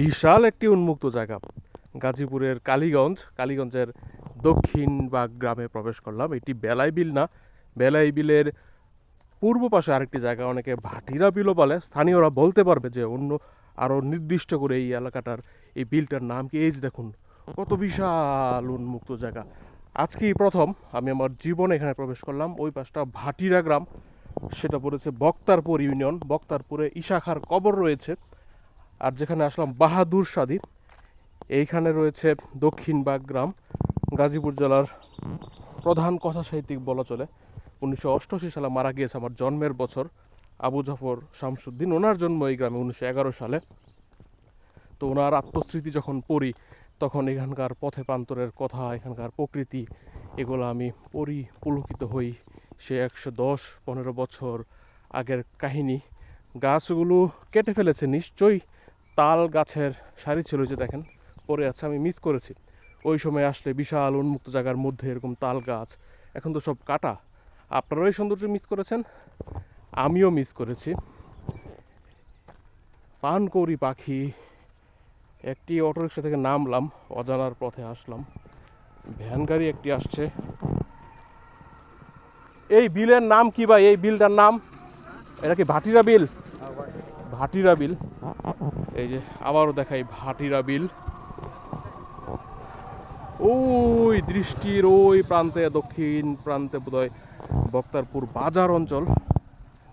বিশাল একটি উন্মুক্ত জায়গা। গাজীপুরের কালীগঞ্জ, কালীগঞ্জের দক্ষিণ বাগ গ্রামে প্রবেশ করলাম। এটি বেলাই বিল না, বেলাই বিলের পূর্ব পাশে আরেকটি জায়গা। অনেকে ভাটিরা বিলও বলে, স্থানীয়রা বলতে পারবে যে অন্য আরও নির্দিষ্ট করে এই এলাকাটার এই বিলটার নাম কি? এই যে দেখুন, কত বিশাল উন্মুক্ত জায়গা। আজকেই প্রথম আমি আমার জীবনে এখানে প্রবেশ করলাম। ওই পাশটা ভাটিরা গ্রাম, সেটা পড়েছে বক্তারপুর ইউনিয়ন। বক্তারপুরে ইশাখার কবর রয়েছে। আর যেখানে আসলাম বাহাদুর সাদি এইখানে রয়েছে দক্ষিণবাগ গ্রাম, গাজীপুর জেলার প্রধান কথা সাহিত্যিক বলা চলে। উনিশশো অষ্টআশি সালে মারা গিয়েছে আমার জন্মের বছর আবু জাফর শামসুদ্দিন। ওনার জন্ম এই গ্রামে উনিশশো এগারো সালে। তো ওনার আত্মস্মৃতি যখন পড়ি, তখন এখানকার পথে প্রান্তরের কথা, এখানকার প্রকৃতি, এগুলো আমি পড়ি পুলকিত হই। সে একশো দশ, পনেরো বছর আগের কাহিনী। গাছগুলো কেটে ফেলেছে নিশ্চয়ই। তাল গাছের সারি ছিল যে দেখেন, পরে আছে আমি মিস করেছি। ওই সময় আসলে বিশাল উন্মুক্ত জায়গার মধ্যে এরকম তাল গাছ, এখন তো সব কাটা। আপনারাও এই সৌন্দর্য মিস করেছেন? আমিও মিস করেছি। পানকৌড়ি পাখি, একটি অটোরিক্সা থেকে নামলাম, অজানার পথে আসলাম। ভ্যান গাড়ি একটি আসছে। এই বিলের নাম কি ভাই? এই বিলটার নাম? এটা কি ভাটিরা বিল ভাটিরা বিল এই যে আবারও দেখাই ভাটিরা বিল। ওই দৃষ্টির ওই প্রান্তে, দক্ষিণ প্রান্তে বোধহয় বক্তারপুর বাজার অঞ্চল।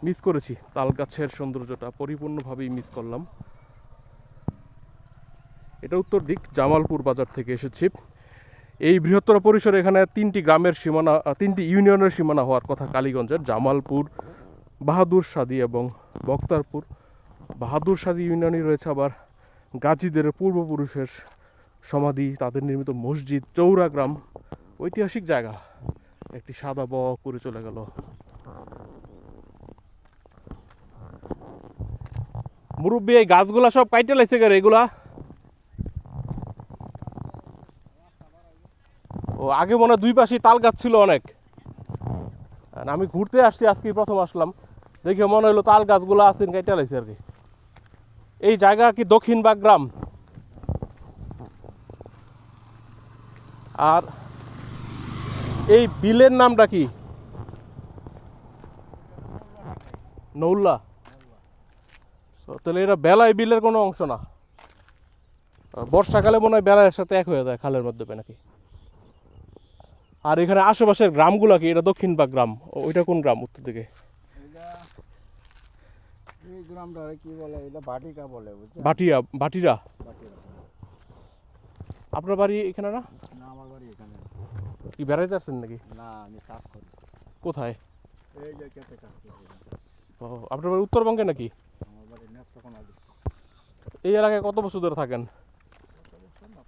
মিস করেছি তাল গাছের সৌন্দর্যটা পরিপূর্ণভাবেই মিস করলাম। এটা উত্তর দিক, জামালপুর বাজার থেকে এসেছি। এই বৃহত্তর পরিসরে এখানে তিনটি গ্রামের সীমানা, তিনটি ইউনিয়নের সীমানা হওয়ার কথা কালীগঞ্জের জামালপুর, বাহাদুর সাদি এবং বক্তারপুর। বাহাদুর সাদি ইউনিয়নে রয়েছে আবার। গাজীদের পূর্বপুরুষের সমাধি, তাদের নির্মিত মসজিদ, চৌরা গ্রাম, ঐতিহাসিক জায়গা। একটি সাদা ব করে চলে গেল। মুরব্বী, এই গাছগুলা সব কাইটে লাইছে গেলে এগুলা? ও, আগে মনে দুই পাশে তাল গাছ ছিল অনেক। আমি ঘুরতে আসছি আজকে প্রথম আসলাম। দেখে মনে হলো তাল গাছগুলো আছেন কাইটা লাইছে আর কি। এই জায়গা কি দক্ষিণ বাগ গ্রাম? আর এই বিলের নামটা কি? নৌল্লা তাহলে এটা বেলায় বিলের কোনো অংশ না। বর্ষাকালে মনে হয় বেলায়ের সাথে এক হয়ে যায় খালের মধ্যে নাকি? আর এখানে আশেপাশের গ্রামগুলো কি? এটা দক্ষিণবাগ গ্রাম। ও- ওইটা কোন গ্রাম? উত্তর দিকে। এই গ্রামটা কি বলে এটা বাটিকা বলে ভাটিরা বাটিকা আপনার বাড়ি এখানে না? না আমার বাড়ি এখানে। কি বেড়াইতে আসছেন নাকি? না আমি কাজ করি। কোথায়? এই যে কাজ করি। ও আপনার বাড়ি উত্তরবঙ্গে নাকি? আমার বাড়ি নেত্রকোনা এই এলাকায় কত বছর ধরে থাকেন?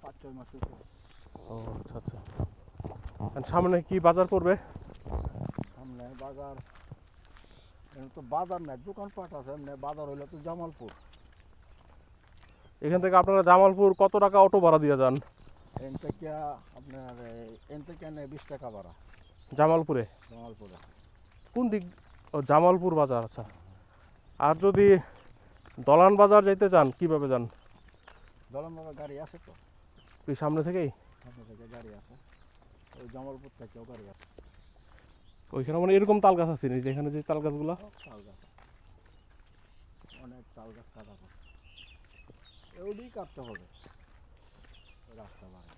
পাঁচ ছয় মাস ও আচ্ছা আচ্ছা। সামনে কি বাজার পড়বে? সামনে বাজার এখানে তো বাজার নাই দোকানপাট আছে এমনি বাজার হইলে তো জামালপুর। এখান থেকে আপনারা জামালপুর কত টাকা অটো ভাড়া দিয়ে যান? এন থেকে আপনার এই, এন থেকে বিশ টাকা ভাড়া। জামালপুরে? জামালপুরে। কোন দিক? ও জামালপুর বাজার আচ্ছা। আর যদি দলান বাজার যাইতে চান কীভাবে যান? দলমগা গাড়ি আছে তো। ওই সামনে থেকেই? সামনে থেকে গাড়ি আছে। ওই জামালপুর থেকেও গাড়ি আছে। ওইখানে মানে এরকম তাল গাছ আছে নাকি? এখানে যে তাল গাছগুলো? তাল গাছ অনেক তাল গাছ কাটা এগুলোই কাটতে হবে। রাস্তা বাড়ে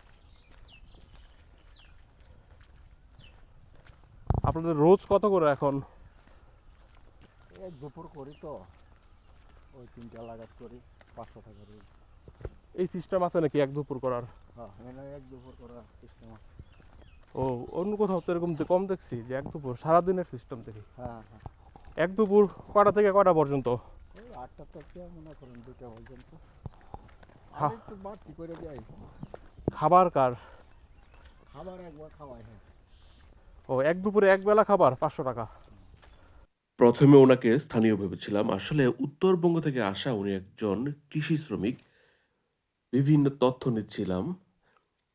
আপনাদের রোজ কত করে এখন? এক দুপুর করি তো। ওই তিনটা লাগাত করি পাঁচশো টাকা করে। এই সিস্টেম আছে নাকি এক দুপুর করার? হ্যাঁ এক দুপুর করার সিস্টেম আছে। ও অন্য কোথাও তো এরকম কম দেখছি যে এক দুপুর সারাদিনের সিস্টেম দেখি। হ্যাঁ হ্যাঁ। এক দুপুর কটা থেকে কটা পর্যন্ত? আটটা থেকে মনে করেন দুটা পর্যন্ত। হ্যাঁ। একটু বাড়তি করে দেয় খাবার কার? খাবার একবার খাওয়াই হ্যাঁ। ও এক দুপুরে এক বেলা খাবার পাঁচশো টাকা। প্রথমে ওনাকে স্থানীয় ভেবেছিলাম আসলে উত্তরবঙ্গ থেকে আসা উনি একজন কৃষি শ্রমিক। বিভিন্ন তথ্য নিচ্ছিলাম।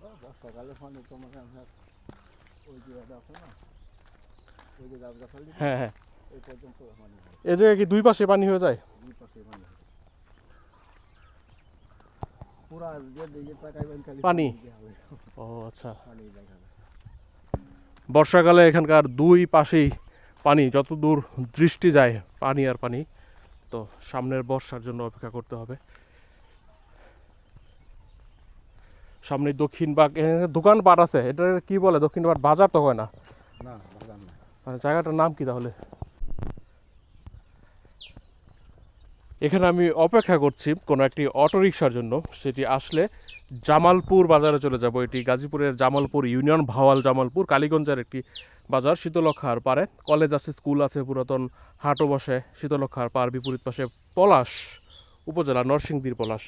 বর্ষাকালে পানি তোমার এখানে ওই যে একটা না ওই যে গাছ গাছালি হ্যাঁ হ্যাঁ। এই পর্যন্ত পানি হয়। জায়গায় কি দুই পাশে পানি হয়ে যায়? দুই পাশে পানি পুরা যে দিকে তাকাইবেন খালি পানি। ও আচ্ছা। পানি দেখা বর্ষাকালে এখানকার দুই পাশেই পানি যত দূর দৃষ্টি যায় পানি আর পানি তো সামনের বর্ষার জন্য অপেক্ষা করতে হবে। সামনে দক্ষিণ বাগ এখানে দোকানপাট আছে। এটা কি বলে? দক্ষিণপাট বাজার তো হয় না? মানে জায়গাটার নাম কি তাহলে? এখানে আমি অপেক্ষা করছি কোনো একটি অটোরিকশার জন্য। সেটি আসলে জামালপুর বাজারে চলে যাব। এটি গাজীপুরের জামালপুর ইউনিয়ন ভাওয়াল জামালপুর কালীগঞ্জের একটি বাজার শীতলক্ষার পারে কলেজ আছে স্কুল আছে পুরাতন হাটও বসে। শীতলক্ষার পার বিপরীত পাশে পলাশ উপজেলা নরসিংদীর পলাশ।